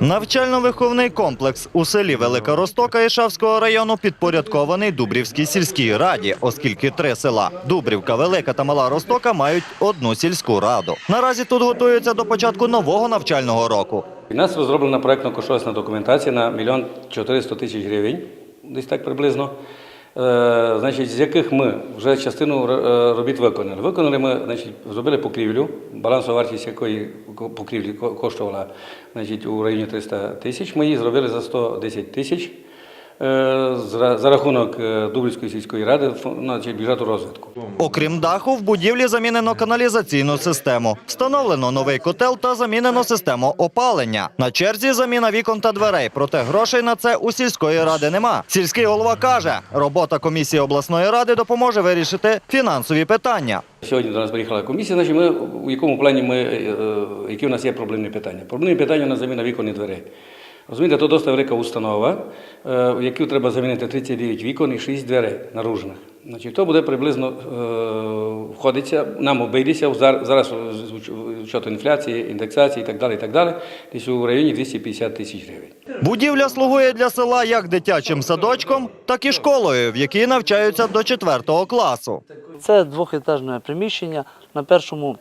Навчально-виховний комплекс у селі Велика Ростока Ішавського району підпорядкований Дубрівській сільській раді, оскільки три села Дубрівка, Велика та Мала Ростока мають одну сільську раду. Наразі тут готуються до початку нового навчального року. У нас розроблена проєктно-кошторисна документація на мільйон 400 тисяч гривень, десь так приблизно. Е, значить, з яких ми вже частину е, робіт виконали. Виконали ми, значить, зробили покрівлю, балансова вартість якої покрівлі ко- коштувала значить, у районі 300 тисяч. Ми її зробили за 110 тисяч за, за рахунок е, Дублівської сільської ради, фу- бюджету розвитку. Окрім даху, в будівлі замінено каналізаційну систему. Встановлено новий котел та замінено систему опалення. На черзі заміна вікон та дверей, проте грошей на це у сільської ради нема. Сільський голова каже, робота комісії обласної ради допоможе вирішити фінансові питання. Сьогодні до нас приїхала комісія, значить ми у якому плані ми, е, е, які у нас є проблемні питання. Проблемні питання на заміна вікон і дверей. Розумієте, то досить велика установа, е, в яку треба замінити 39 вікон і 6 дверей наружних. Значить, то буде приблизно е, входиться, нам обійдеться зараз з учету інфляції, індексації і так далі, і так далі, десь у районі 250 тисяч гривень. Будівля слугує для села як дитячим садочком, так і школою, в якій навчаються до 4 класу. Це двохетажне приміщення. На першому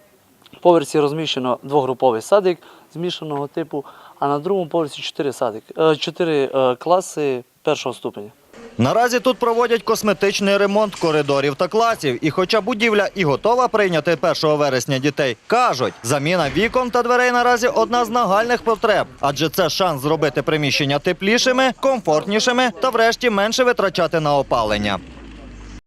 поверсі розміщено двогруповий садик змішаного типу, а на другому поверсі чотири садик, е, чотири е, класи першого ступеня. Наразі тут проводять косметичний ремонт коридорів та класів. І хоча будівля і готова прийняти 1 вересня дітей, кажуть, заміна вікон та дверей наразі одна з нагальних потреб, адже це шанс зробити приміщення теплішими, комфортнішими та, врешті, менше витрачати на опалення.